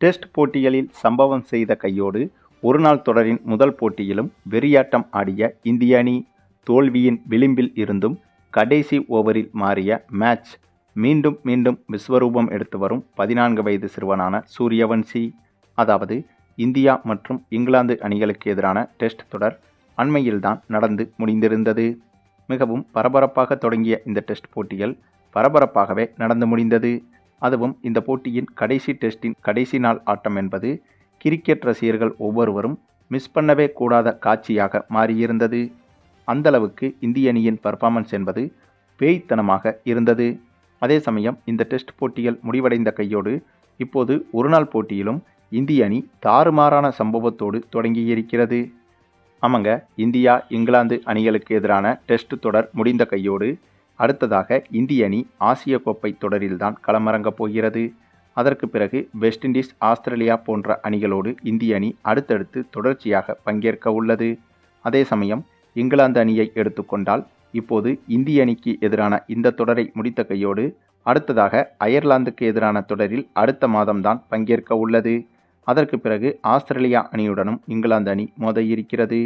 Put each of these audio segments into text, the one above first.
Test போட்டிகளில் சம்பவம் செய்த கையோடு ஒருநாள் தொடரின் முதல் போட்டியிலும் வெறியாட்டம் ஆடிய இந்திய அணி தோல்வியின் விளிம்பில் இருந்தும் கடைசி ஓவரில் மாறிய மேட்ச் மீண்டும் மீண்டும் விஸ்வரூபம் எடுத்து வரும் பதினான்கு வயது சிறுவனான சூரியவன்சி. அதாவது இந்தியா மற்றும் இங்கிலாந்து அணிகளுக்கு எதிரான டெஸ்ட் தொடர் அண்மையில்தான் நடந்து முடிந்திருந்தது. மிகவும் பரபரப்பாக தொடங்கிய இந்த டெஸ்ட் போட்டிகள் பரபரப்பாகவே நடந்து முடிந்தது. அதுவும் இந்த போட்டியின் கடைசி டெஸ்டின் கடைசி நாள் ஆட்டம் என்பது கிரிக்கெட் ரசிகர்கள் ஒவ்வொருவரும் மிஸ் பண்ணவே கூடாத காட்சியாக மாறியிருந்தது. அந்தளவுக்கு இந்திய அணியின் பர்ஃபார்மன்ஸ் என்பது பேய்த்தனமாக இருந்தது. அதே சமயம் இந்த டெஸ்ட் போட்டிகள் முடிவடைந்த கையோடு இப்போது ஒருநாள் போட்டியிலும் இந்திய அணி தாறுமாறான சம்பவத்தோடு தொடங்கியிருக்கிறது. ஆமாங்க இந்தியா இங்கிலாந்து அணிகளுக்கு எதிரான டெஸ்ட் தொடர் முடிந்த கையோடு அடுத்ததாக இந்திய அணி ஆசிய கோப்பை தொடரில்தான் களமிறங்கப் போகிறது. அதற்கு பிறகு வெஸ்ட் இண்டீஸ் ஆஸ்திரேலியா போன்ற அணிகளோடு இந்திய அணி அடுத்தடுத்து தொடர்ச்சியாக பங்கேற்க உள்ளது. அதே சமயம் இங்கிலாந்து அணியை எடுத்துக்கொண்டால் இப்போது இந்திய அணிக்கு எதிரான இந்த தொடரை முடித்த கையோடு அடுத்ததாக அயர்லாந்துக்கு எதிரான தொடரில் அடுத்த மாதம்தான் பங்கேற்க உள்ளது. அதற்கு பிறகு ஆஸ்திரேலியா அணியுடனும் இங்கிலாந்து அணி மோத இருக்கிறது.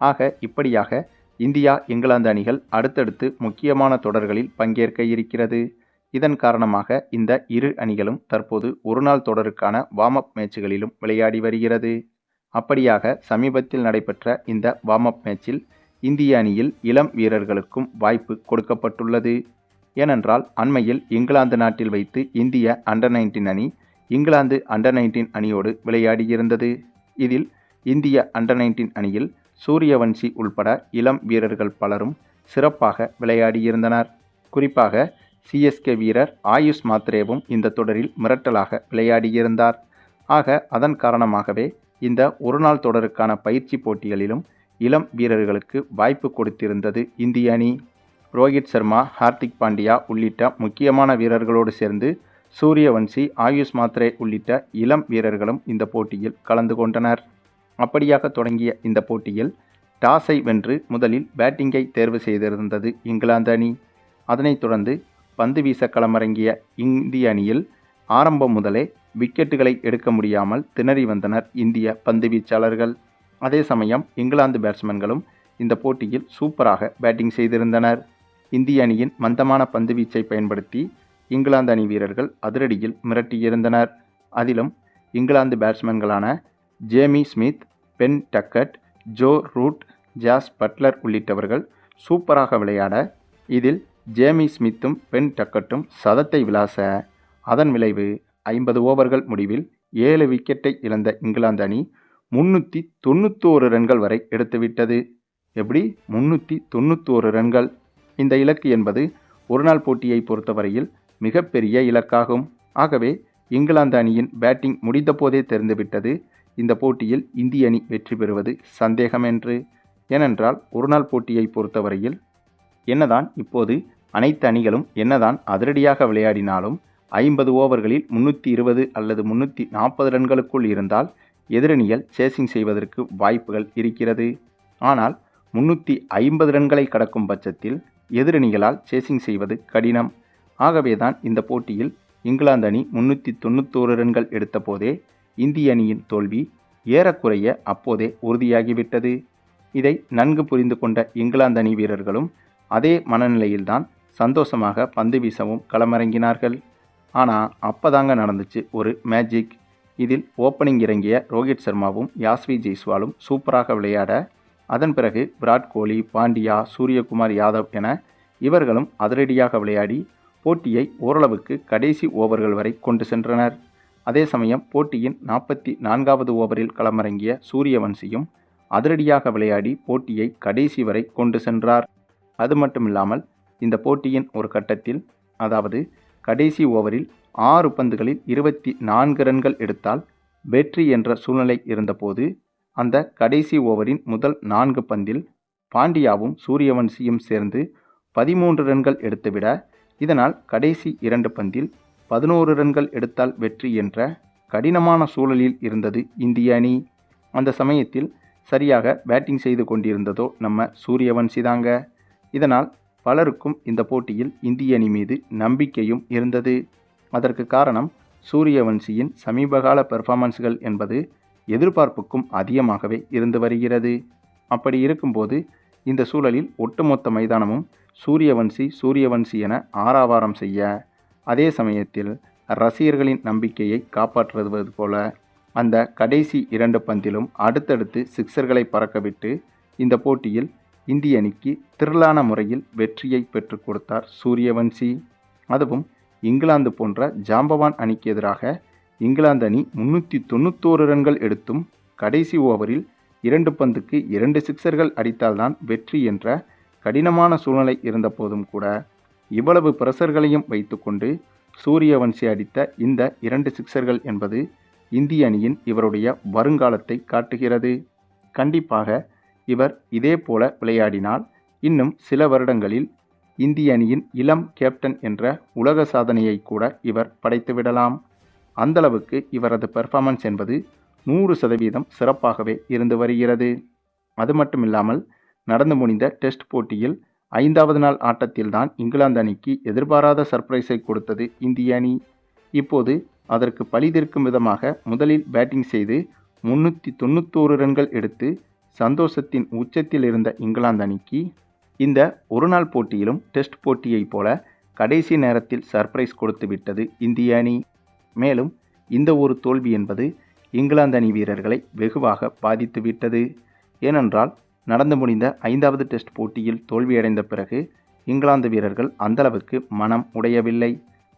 ஆக இப்படியாக இந்தியா இங்கிலாந்து அணிகள் அடுத்தடுத்து முக்கியமான தொடர்களில் பங்கேற்க இருக்கிறது. இதன் காரணமாக இந்த இரு அணிகளும் தற்போது ஒருநாள் தொடருக்கான வார்ம் அப் மேட்சுகளிலும் விளையாடி வருகிறது. அப்படியாக சமீபத்தில் நடைபெற்ற இந்த வார்ம் அப் மேட்சில் இந்திய அணியில் இளம் வீரர்களுக்கும் வாய்ப்பு கொடுக்கப்பட்டுள்ளது. ஏனென்றால் அண்மையில் இங்கிலாந்து நாட்டில் வைத்து இந்திய அண்டர் நைன்டீன் அணி இங்கிலாந்து அண்டர் நைன்டீன் அணியோடு விளையாடியிருந்தது இதில் இந்திய அண்டர் நைன்டீன் அணியில் சூரியவன்சி உள்பட இளம் வீரர்கள் பலரும் சிறப்பாக விளையாடியிருந்தனர். குறிப்பாக சிஎஸ்கே வீரர் ஆயுஷ் மாத்ரேவும் இந்த தொடரில் மிரட்டலாக விளையாடியிருந்தார். ஆக அதன் காரணமாகவே இந்த ஒருநாள் தொடருக்கான பயிற்சி போட்டிகளிலும் இளம் வீரர்களுக்கு வாய்ப்பு கொடுத்திருந்தது இந்திய அணி. ரோஹித் சர்மா ஹார்திக் பாண்டியா உள்ளிட்ட முக்கியமான வீரர்களோடு சேர்ந்து சூரியவன்சி ஆயுஷ் மாத்ரே உள்ளிட்ட இளம் வீரர்களும் இந்த போட்டியில் கலந்து கொண்டனர். அப்படியாக தொடங்கிய இந்த போட்டியில் டாஸை வென்று முதலில் பேட்டிங்கை தேர்வு செய்திருந்தது இங்கிலாந்து அணி. அதனைத் தொடர்ந்து பந்து வீச களமிறங்கிய இந்திய அணியில் ஆரம்பம் முதலே விக்கெட்டுகளை எடுக்க முடியாமல் திணறி வந்தனர் இந்திய பந்து வீச்சாளர்கள். அதே சமயம் இங்கிலாந்து பேட்ஸ்மேன்களும் இந்த போட்டியில் சூப்பராக பேட்டிங் செய்திருந்தனர். இந்திய அணியின் மந்தமான பந்து வீச்சை பயன்படுத்தி இங்கிலாந்து அணி வீரர்கள் அதிரடியில் மிரட்டியிருந்தனர். அதிலும் England பேட்ஸ்மேன்களான Jamie Smith Ben Duckett Joe Root Jos Buttler உள்ளிட்டவர்கள் சூப்பராக விளையாட இதில் ஜேமி ஸ்மித்தும் பென் டக்கட்டும் சதத்தை விளாச. அதன் விளைவு ஐம்பது ஓவர்கள் முடிவில் ஏழு விக்கெட்டை இழந்த இங்கிலாந்து அணி முன்னூற்றி தொண்ணூத்தோரு ரன்கள் வரை எடுத்துவிட்டது. எப்படி? முன்னூற்றி தொண்ணூத்தோரு ரன்கள். இந்த இலக்கு என்பது ஒருநாள் போட்டியை பொறுத்தவரையில் மிகப்பெரிய இலக்காகும். ஆகவே இங்கிலாந்து அணியின் பேட்டிங் முடிந்தபோதே தெரிந்துவிட்டது. இந்த போட்டியில் இந்திய அணி வெற்றி பெறுவது சந்தேகம் என்று ஏனென்றால் ஒருநாள் போட்டியை பொறுத்தவரையில் என்னதான் இப்போது அனைத்து அணிகளும் என்னதான் அதிரடியாக விளையாடினாலும் ஐம்பது ஓவர்களில் முன்னூற்றி இருபது அல்லது முன்னூற்றி நாற்பது ரன்களுக்குள் இருந்தால் எதிரணிகள் சேசிங் செய்வதற்கு வாய்ப்புகள் இருக்கிறது. ஆனால் முன்னூற்றி ஐம்பது ரன்களை கடக்கும் பட்சத்தில் எதிரணிகளால் சேசிங் செய்வது கடினம். ஆகவேதான் இந்த போட்டியில் இங்கிலாந்து அணி முன்னூற்றி தொண்ணூத்தோரு ரன்கள் எடுத்த போதே இந்திய அணியின் தோல்வி ஏறக்குறைய அப்போதே உறுதியாகிவிட்டது. இதை நன்கு புரிந்து கொண்ட இங்கிலாந்து அணி வீரர்களும் அதே மனநிலையில்தான் சந்தோஷமாக பந்து வீசவும் களமிறங்கினார்கள். ஆனால் அப்போதாங்க நடந்துச்சு ஒரு மேஜிக். இதில் ஓப்பனிங் இறங்கிய ரோஹித் சர்மாவும் யாஸ்வி ஜெய்ஸ்வாலும் சூப்பராக விளையாட அதன் பிறகு விராட் கோலி பாண்டியா சூரியகுமார் யாதவ் என இவர்களும் அதிரடியாக விளையாடி போட்டியை ஓரளவுக்கு கடைசி ஓவர்கள் வரை கொண்டு சென்றனர். அதே சமயம் போட்டியின் நாற்பத்தி நான்காவது ஓவரில் களமிறங்கிய சூரியவன்சியும் அதிரடியாக விளையாடி போட்டியை கடைசி வரை கொண்டு சென்றார். அது மட்டுமில்லாமல் இந்த போட்டியின் ஒரு கட்டத்தில் அதாவது கடைசி ஓவரில் ஆறு பந்துகளில் இருபத்தி நான்கு ரன்கள் எடுத்தால் வெற்றி என்ற சூழ்நிலை இருந்தபோது அந்த கடைசி ஓவரின் முதல் நான்கு பந்தில் பாண்டியாவும் சூரியவன்சியும் சேர்ந்து பதிமூன்று ரன்கள் எடுத்துவிட இதனால் கடைசி இரண்டு பந்தில் பதினோரு ரன்கள் எடுத்தால் வெற்றி என்ற கடினமான சூழலில் இருந்தது இந்திய அணி. அந்த சமயத்தில் சரியாக பேட்டிங் செய்து கொண்டிருந்ததோ நம்ம சூரியவன்சி தாங்க இதனால் பலருக்கும் இந்த போட்டியில் இந்திய அணி மீது நம்பிக்கையும் இருந்தது. அதற்கு காரணம் சூரியவன்சியின் சமீபகால பெர்ஃபார்மன்ஸ்கள் என்பது எதிர்பார்ப்புக்கும் அதிகமாகவே இருந்து வருகிறது. அப்படி இருக்கும்போது இந்த சூழலில் ஒட்டுமொத்த மைதானமும் சூரியவன்சி சூரியவன்சி என ஆராவாரம் செய்ய அதே சமயத்தில் ரசிகர்களின் நம்பிக்கையை காப்பாற்றுவது போல அந்த கடைசி இரண்டு பந்திலும் அடுத்தடுத்து சிக்சர்களை பறக்கவிட்டு இந்த போட்டியில் இந்திய அணிக்கு திரளான முறையில் வெற்றியை பெற்றுக் கொடுத்தார் சூரியவன்சி. அதுவும் இங்கிலாந்து போன்ற ஜாம்பவான் அணிக்கு எதிராக இங்கிலாந்து அணி முன்னூற்றி தொண்ணூத்தோரு ரன்கள் எடுத்தும் கடைசி ஓவரில் இரண்டு பந்துக்கு இரண்டு சிக்சர்கள் அடித்தால்தான் வெற்றி என்ற கடினமான சூழ்நிலை இருந்தபோதும் கூட இவ்வளவு பிரஷர்களையும் வைத்துக்கொண்டு சூரியவன்சி அடித்த இந்த இரண்டு சிக்சர்கள் என்பது இந்திய அணியின் இவருடைய வருங்காலத்தை காட்டுகிறது. கண்டிப்பாக இவர் இதே போல விளையாடினால் இன்னும் சில வருடங்களில் இந்திய அணியின் இளம் கேப்டன் என்ற உலக சாதனையை கூட இவர் படைத்துவிடலாம் அந்தளவுக்கு இவரது பெர்ஃபார்மன்ஸ் என்பது நூறு சதவீதம் சிறப்பாகவே இருந்து வருகிறது. அது மட்டுமில்லாமல் நடந்து முடிந்த டெஸ்ட் போட்டியில் ஐந்தாவது நாள் ஆட்டத்தில்தான் இங்கிலாந்து அணிக்கு எதிர்பாராத சர்ப்ரைஸை கொடுத்தது இந்திய அணி. இப்போது அதற்கு பழிதீர்க்கும் விதமாக முதலில் பேட்டிங் செய்து முன்னூற்றி தொண்ணூத்தோரு ரன்கள் எடுத்து சந்தோஷத்தின் உச்சத்தில் இருந்த இங்கிலாந்து அணிக்கு இந்த ஒருநாள் போட்டியிலும் டெஸ்ட் போட்டியைப் போல கடைசி நேரத்தில் சர்ப்ரைஸ் கொடுத்து விட்டது இந்திய அணி. மேலும் இந்த ஒரு தோல்வி என்பது இங்கிலாந்து அணி வீரர்களை வெகுவாக பாதித்து விட்டது. ஏனென்றால் நடந்து முடிந்த ஐந்தாவது டெஸ்ட் போட்டியில் தோல்வியடைந்த பிறகு இங்கிலாந்து வீரர்கள் அந்தளவுக்கு மனம் உடையவில்லை.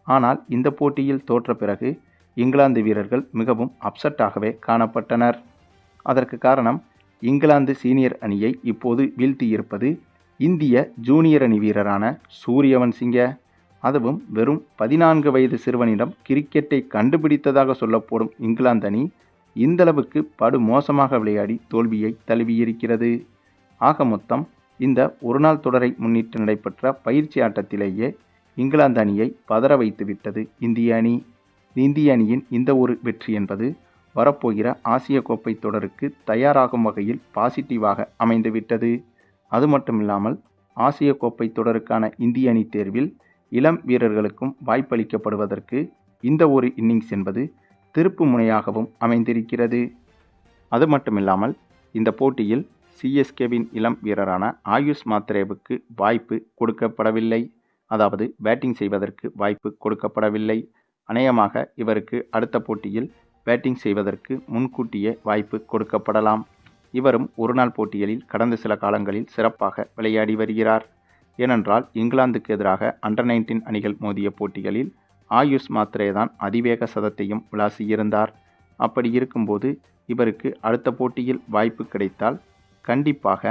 ஆனால் இந்த போட்டியில் தோற்ற பிறகு இங்கிலாந்து வீரர்கள் மிகவும் அப்செட்டாகவே காணப்பட்டனர். அதற்கு காரணம் இங்கிலாந்து சீனியர் அணியை இப்போது வீழ்த்தியிருப்பது இந்திய ஜூனியர் அணி வீரரான சூரியவன்சிங்க அதுவும் வெறும் பதினான்கு வயது சிறுவனிடம் கிரிக்கெட்டை கண்டுபிடித்ததாக சொல்லப்படும் இங்கிலாந்து அணி இந்தளவுக்கு படுமோசமாக விளையாடி தோல்வியை தழுவியிருக்கிறது. ஆக மொத்தம் இந்த ஒருநாள் தொடரை முன்னிட்டு நடைபெற்ற பயிற்சி ஆட்டத்திலேயே இங்கிலாந்து அணியை பதற வைத்துவிட்டது இந்திய அணி. இந்திய அணியின் இந்த ஒரு வெற்றி என்பது வரப்போகிற ஆசிய கோப்பை தொடருக்கு தயாராகும் வகையில் பாசிட்டிவாக அமைந்துவிட்டது அது மட்டுமில்லாமல் ஆசிய கோப்பை தொடருக்கான இந்திய அணி தேர்வில் இளம் வீரர்களுக்கும் வாய்ப்பளிக்கப்படுவதற்கு இந்த ஒரு இன்னிங்ஸ் என்பது திருப்பு முனையாகவும் அமைந்திருக்கிறது. அது மட்டுமில்லாமல் இந்த போட்டியில் சிஎஸ்கேவின் இளம் வீரரான ஆயுஷ் மாத்ரேவுக்கு வாய்ப்பு கொடுக்கப்படவில்லை. அதாவது பேட்டிங் செய்வதற்கு வாய்ப்பு கொடுக்கப்படவில்லை. அநேகமாக இவருக்கு அடுத்த போட்டியில் பேட்டிங் செய்வதற்கு முன்கூட்டியே வாய்ப்பு கொடுக்கப்படலாம். இவரும் ஒருநாள் போட்டிகளில் கடந்த சில காலங்களில் சிறப்பாக விளையாடி வருகிறார். ஏனென்றால் இங்கிலாந்துக்கு எதிராக அண்டர் நைன்டீன் அணிகள் மோதிய போட்டிகளில் ஆயுஷ் மாத்ரே தான் அதிவேக சதத்தையும் விளாசியிருந்தார். அப்படி இருக்கும்போது இவருக்கு அடுத்த போட்டியில் வாய்ப்பு கிடைத்தால் கண்டிப்பாக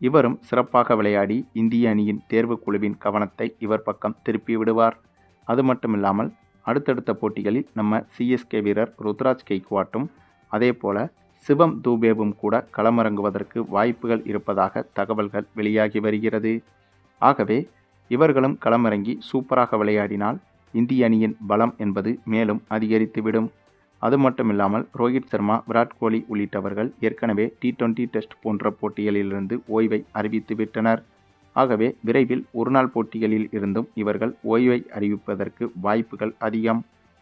இவரும் சிறப்பாக விளையாடி இந்திய அணியின் தேர்வுக் குழுவின் கவனத்தை இவர் பக்கம் திருப்பி விடுவார். அது மட்டுமில்லாமல் அடுத்தடுத்த போட்டிகளில் நம்ம சிஎஸ்கே வீரர் ருத்ராஜ் கெய்க்வாட்டும் அதே போல சிவம் தூபேவும் கூட களமிறங்குவதற்கு வாய்ப்புகள் இருப்பதாக தகவல்கள் வெளியாகி வருகிறது. ஆகவே இவர்களும் களமிறங்கி சூப்பராக விளையாடினால் இந்திய அணியின் பலம் என்பது மேலும் அதிகரித்துவிடும். அது மட்டுமில்லாமல் ரோஹித் சர்மா விராட் கோலி உள்ளிட்டவர்கள் ஏற்கனவே டி டுவெண்டி டெஸ்ட் போன்ற போட்டிகளிலிருந்து ஓய்வை அறிவித்துவிட்டனர் ஆகவே விரைவில் ஒருநாள் போட்டிகளில் இருந்தும் இவர்கள் ஓய்வை அறிவிப்பதற்கு வாய்ப்புகள் அதிகம்.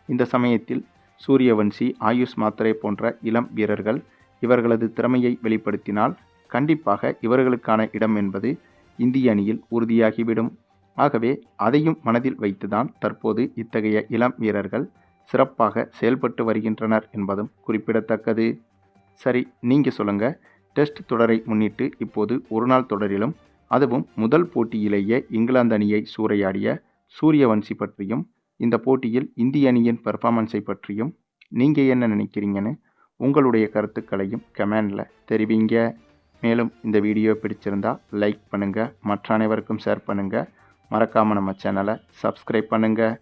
இந்த சமயத்தில் சூரியவன்சி ஆயுஷ் மாத்ரே போன்ற இளம் வீரர்கள் இவர்களது திறமையை வெளிப்படுத்தினால் கண்டிப்பாக இவர்களுக்கான இடம் என்பது இந்திய அணியில் உறுதியாகிவிடும். ஆகவே அதையும் மனதில் வைத்துதான் தற்போது இத்தகைய இளம் வீரர்கள் சிறப்பாக செயல்பட்டு வருகின்றனர் என்பதும் குறிப்பிடத்தக்கது. சரி நீங்கள் சொல்லுங்கள் டெஸ்ட் தொடரை முன்னிட்டு இப்போது ஒருநாள் தொடரிலும் அதுவும் முதல் போட்டியிலேயே இங்கிலாந்து அணியை சூறையாடிய சூரியவன்சி பற்றியும் இந்த போட்டியில் இந்திய அணியின் பெர்ஃபார்மன்ஸை பற்றியும் நீங்கள் என்ன நினைக்கிறீங்கன்னு உங்களுடைய கருத்துக்களையும் கமெண்டில் தெரிவிங்க. மேலும் இந்த வீடியோ பிடிச்சிருந்தா லைக் பண்ணுங்கள் மற்ற அனைவருக்கும் ஷேர் பண்ணுங்கள் மறக்காமல் நம்ம சேனலை சப்ஸ்கிரைப் பண்ணுங்கள்